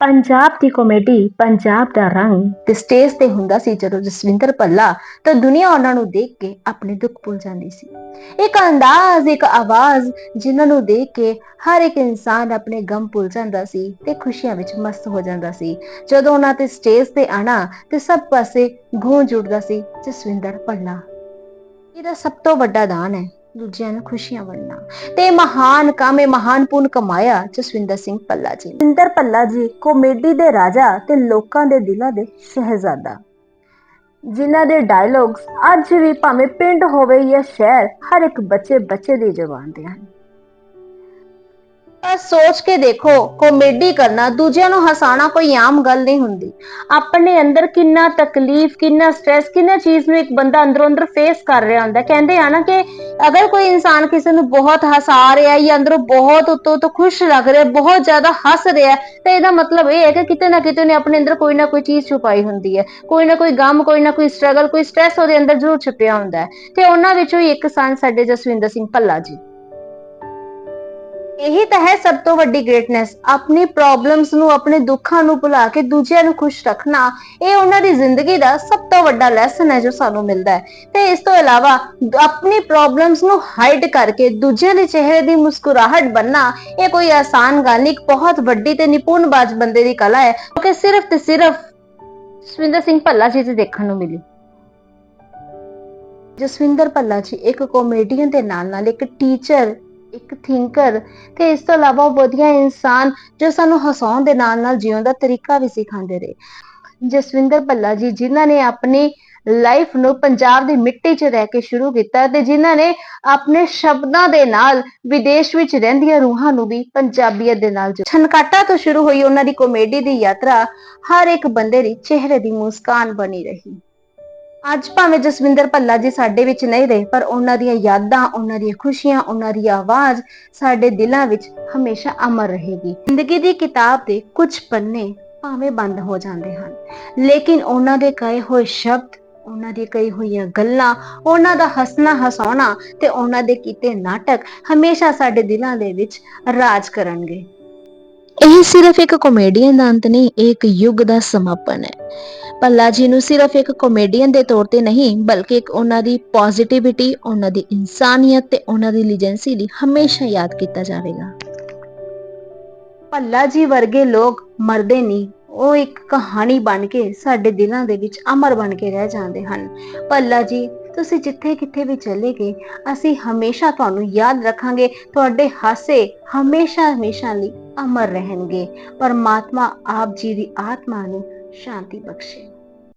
ਪੰਜਾਬ ਦੀ ਕਾਮੇਡੀ ਪੰਜਾਬ ਦਾ ਰੰਗ। ਤੇ ਸਟੇਜ ਤੇ ਹੁੰਦਾ ਸੀ ਜਦੋਂ ਜਸਵਿੰਦਰ ਪੱਲਾ ਤਾਂ ਦੁਨੀਆ ਉਹਨਾਂ ਨੂੰ ਦੇਖ ਕੇ ਆਪਣੇ ਦੁੱਖ ਭੁੱਲ ਜਾਂਦੀ ਸੀ। ਇੱਕ ਅੰਦਾਜ਼, ਇੱਕ ਆਵਾਜ਼, ਜਿਨ੍ਹਾਂ ਨੂੰ ਦੇਖ ਕੇ ਹਰ ਇੱਕ ਇਨਸਾਨ ਆਪਣੇ ਗਮ ਭੁੱਲ ਜਾਂਦਾ ਸੀ ਤੇ ਖੁਸ਼ੀਆਂ ਵਿੱਚ ਮਸਤ ਹੋ ਜਾਂਦਾ ਸੀ। ਜਦੋਂ ਉਹਨਾਂ ਤੇ ਸਟੇਜ ਤੇ ਆਣਾ, ਤੇ ਸਭ ਪਾਸੇ ਗੂੰਜ ਉੱਠਦਾ ਸੀ ਜਸਵਿੰਦਰ ਪੱਲਾ ਇਹਦਾ ਸਭ ਤੋਂ ਵੱਡਾ ਦਾਨ ਹੈ। ਦੂਜਿਆਂ ਨੂੰ ਖੁਸ਼ੀਆਂ ਵੰਡਣਾ ਤੇ ਇਹ ਮਹਾਨ ਕੰਮ, ਇਹ ਮਹਾਨ ਪੁੰਨ ਕਮਾਇਆ ਜਸਵਿੰਦਰ ਸਿੰਘ ਪੱਲਾ ਜੀ ਨੇ। ਜਸਵਿੰਦਰ ਪੱਲਾ ਜੀ ਕੋਮੇਡੀ ਦੇ ਰਾਜਾ ਤੇ ਲੋਕਾਂ ਦੇ ਦਿਲਾਂ ਦੇ ਸ਼ਹਿਜ਼ਾਦਾ। ਜਿਨ੍ਹਾਂ ਦੇ ਡਾਇਲੌਗਸ ਅੱਜ ਵੀ ਭਾਵੇਂ ਪਿੰਡ ਹੋਵੇ ਜਾਂ ਸ਼ਹਿਰ, ਹਰ ਇੱਕ ਬੱਚੇ ਬੱਚੇ ਦੀ ਜ਼ੁਬਾਨ ਤੇ ਹਨ। ਪਰ ਸੋਚ ਕੇ ਦੇਖੋ ਕਾਮੇਡੀ ਕਰਨਾ ਦੂਜਿਆਂ ਨੂੰ ਹਸਾਉਣਾ ਕੋਈ ਆਮ ਗੱਲ ਨਹੀਂ ਹੁੰਦੀ। ਆਪਣੇ ਅੰਦਰ ਕਿੰਨਾ ਤਕਲੀਫ, ਕਿੰਨਾ ਸਟ्रेस ਕਿੰਨਾ ਚੀਜ਼ ਨੂੰ ਇੱਕ ਬੰਦਾ ਅੰਦਰੋਂ ਅੰਦਰ ਫੇਸ ਕਰ ਰਿਹਾ ਹੁੰਦਾ। ਕਹਿੰਦੇ ਆ ਨਾ ਕਿ ਅਗਰ ਕੋਈ ਇਨਸਾਨ ਕਿਸੇ ਨੂੰ ਬਹੁਤ ਹਸਾ ਰਿਹਾ ਹੈ ਜਾਂ ਅੰਦਰੋਂ ਬਹੁਤ ਉਤੋਂ ਤੋਂ ਖੁਸ਼ ਲੱਗ ਰਿਹਾ, ਬਹੁਤ ਜ਼ਿਆਦਾ ਹੱਸ ਰਿਹਾ, ਤਾਂ ਇਹਦਾ ਮਤਲਬ ਇਹ ਹੈ ਕਿ ਕਿਤੇ ਨਾ ਕਿਤੇ ਉਹਨੇ ਆਪਣੇ ਅੰਦਰ ਕੋਈ ਨਾ ਕੋਈ ਚੀਜ਼ ਛੁਪਾਈ ਹੁੰਦੀ ਹੈ। ਕੋਈ ਨਾ ਕੋਈ ਗਮ, ਕੋਈ ਨਾ ਕੋਈ ਸਟਰਗਲ ਕੋਈ ਸਟ्रेस ਉਹਦੇ ਅੰਦਰ ਜ਼ਰੂਰ ਛੁਪਿਆ ਹੁੰਦਾ ਹੈ। ਤੇ ਉਹਨਾਂ ਵਿੱਚੋਂ ਹੀ ਇੱਕ ਸਨ ਸਾਡੇ ਜਸਵਿੰਦਰ ਸਿੰਘ ਭੱਲਾ ਜੀ। ਇਹੀ ਤਾਂ ਹੈ ਸਭ ਤੋਂ ਵੱਡੀ ਗ੍ਰੇਟਨੈਸ ਆਪਣੀ ਪ੍ਰੋਬਲਮਸ ਨੂੰ, ਆਪਣੇ ਦੁੱਖਾਂ ਨੂੰ ਭੁਲਾ ਕੇ ਦੂਜਿਆਂ ਨੂੰ ਖੁਸ਼ ਰੱਖਣਾ, ਇਹ ਉਹਨਾਂ ਦੀ ਜ਼ਿੰਦਗੀ ਦਾ ਸਭ ਤੋਂ ਵੱਡਾ ਲੈਸਨ ਹੈ ਜੋ ਸਾਨੂੰ ਮਿਲਦਾ ਹੈ। ਤੇ ਇਸ ਤੋਂ ਇਲਾਵਾ ਆਪਣੀ ਪ੍ਰੋਬਲਮਸ ਨੂੰ ਹਾਈਡ ਕਰਕੇ ਦੂਜਿਆਂ ਦੇ ਚਿਹਰੇ ਦੀ ਮੁਸਕਰਾਹਟ ਬੰਨਣਾ ਇਹ ਕੋਈ ਆਸਾਨ ਗੱਲ ਨਹੀਂ ਬਹੁਤ ਵੱਡੀ ਤੇ ਨਿਪੁੰਨਬਾਜ਼ ਬੰਦੇ ਦੀ ਕਲਾ ਹੈ ਕਿ ਸਿਰਫ ਤੇ ਸਿਰਫ ਜਸਵਿੰਦਰ ਸਿੰਘ ਭੱਲਾ ਜੀ 'ਚ ਦੇਖਣ ਨੂੰ ਮਿਲੀ। ਜਸਵਿੰਦਰ ਭੱਲਾ ਜੀ ਇੱਕ ਕਾਮੇਡੀਅਨ ਦੇ ਨਾਲ ਨਾਲ ਇੱਕ ਟੀਚਰ ਇੱਕ ਥਿੰਕਰ ਤੇ ਇਸ ਤੋਂ ਇਲਾਵਾ ਉਹ ਵਧੀਆ ਇਨਸਾਨ ਜੋ ਸਾਨੂੰ ਹਸਾਉਣ ਦੇ ਨਾਲ ਨਾਲ ਜਿਉਣ ਦਾ ਤਰੀਕਾ ਵੀ ਸਿਖਾਉਂਦੇ ਰਹੇ। ਜਸਵਿੰਦਰ ਭੱਲਾ ਜੀ, ਜਿਨ੍ਹਾਂ ਨੇ ਆਪਣੀ ਲਾਈਫ ਨੂੰ ਪੰਜਾਬ ਦੀ ਮਿੱਟੀ 'ਚ ਰਹਿ ਕੇ ਸ਼ੁਰੂ ਕੀਤਾ ਤੇ ਜਿਨ੍ਹਾਂ ਨੇ ਆਪਣੇ ਸ਼ਬਦਾਂ ਦੇ ਨਾਲ ਵਿਦੇਸ਼ ਵਿੱਚ ਰਹਿੰਦੀਆਂ ਰੂਹਾਂ ਨੂੰ ਵੀ ਪੰਜਾਬੀਅਤ ਦੇ ਨਾਲ ਛਨਕਾਟਾ ਤੋਂ ਸ਼ੁਰੂ ਹੋਈ ਉਹਨਾਂ ਦੀ ਕਾਮੇਡੀ ਦੀ ਯਾਤਰਾ, ਹਰ ਇੱਕ ਬੰਦੇ ਦੀ ਚਿਹਰੇ ਦੀ ਮੁਸਕਾਨ ਬਣੀ ਰਹੀ। ਅੱਜ ਭਾਵੇਂ ਜਸਵਿੰਦਰ ਭੱਲਾ ਜੀ ਸਾਡੇ ਵਿੱਚ ਨਹੀਂ ਰਹੇ, ਪਰ ਉਹਨਾਂ ਦੀਆਂ ਯਾਦਾਂ, ਉਹਨਾਂ ਦੀਆਂ ਖੁਸ਼ੀਆਂ, ਉਹਨਾਂ ਦੀ ਆਵਾਜ਼ ਸਾਡੇ ਦਿਲਾਂ ਵਿੱਚ ਹਮੇਸ਼ਾ ਅਮਰ ਰਹੇਗੀ। ਜ਼ਿੰਦਗੀ ਦੀ ਕਿਤਾਬ ਦੇ ਕੁਝ ਪੰਨੇ ਭਾਵੇਂ ਬੰਦ ਹੋ ਜਾਂਦੇ ਹਨ, ਲੇਕਿਨ ਉਹਨਾਂ ਦੇ ਕਹੇ ਹੋਏ ਸ਼ਬਦ, ਉਹਨਾਂ ਦੀ ਕਹੀ ਹੋਈਆਂ ਗੱਲਾਂ, ਉਹਨਾਂ ਦਾ ਹੱਸਣਾ ਹਸਾਉਣਾ ਤੇ ਉਹਨਾਂ ਦੇ ਕੀਤੇ ਨਾਟਕ ਹਮੇਸ਼ਾ ਸਾਡੇ ਦਿਲਾਂ ਦੇ ਵਿੱਚ ਰਾਜ ਕਰਨਗੇ। ਇਹ ਸਿਰਫ ਇੱਕ ਕਾਮੇਡੀਅਨ ਦਾ ਅੰਤ ਨਹੀਂ, ਇਹ ਇੱਕ ਯੁੱਗ ਦਾ ਸਮਾਪਨ ਹੈ। ਭੱਲਾ ਜੀ ਨੂੰ ਸਿਰਫ ਇੱਕ ਕਾਮੇਡੀਅਨ ਦੇ ਤੌਰ ਤੇ ਨਹੀਂ, ਬਲਕਿ ਇੱਕ ਉਹਨਾਂ ਦੀ ਪੋਜ਼ਿਟਿਵਿਟੀ ਉਹਨਾਂ ਦੀ ਇਨਸਾਨੀਅਤ ਤੇ ਉਹਨਾਂ ਦੀ ਲੀਜੈਂਸੀ ਲਈ ਹਮੇਸ਼ਾ ਯਾਦ ਕੀਤਾ ਜਾਵੇਗਾ। ਭੱਲਾ ਜੀ ਵਰਗੇ ਲੋਕ ਮਰਦੇ ਨਹੀਂ, ਉਹ ਇੱਕ ਕਹਾਣੀ ਬਣ ਕੇ ਸਾਡੇ ਦਿਲਾਂ ਦੇ ਵਿੱਚ ਅਮਰ ਬਣ ਕੇ ਰਹਿ ਜਾਂਦੇ ਹਨ। ਭੱਲਾ ਜੀ, ਤੁਸੀਂ ਜਿੱਥੇ ਕਿੱਥੇ ਵੀ ਚਲੇ ਗਏ ਅਸੀਂ ਹਮੇਸ਼ਾ ਤੁਹਾਨੂੰ ਯਾਦ ਰੱਖਾਂਗੇ, ਤੁਹਾਡੇ ਹਾਸੇ ਹਮੇਸ਼ਾ ਹਮੇਸ਼ਾ ਲਈ ਅਮਰ ਰਹਿਣਗੇ। ਪਰਮਾਤਮਾ ਆਪ ਜੀ ਦੀ ਆਤਮਾ ਨੂੰ ਸ਼ਾਂਤੀ ਬਖਸ਼ੇ।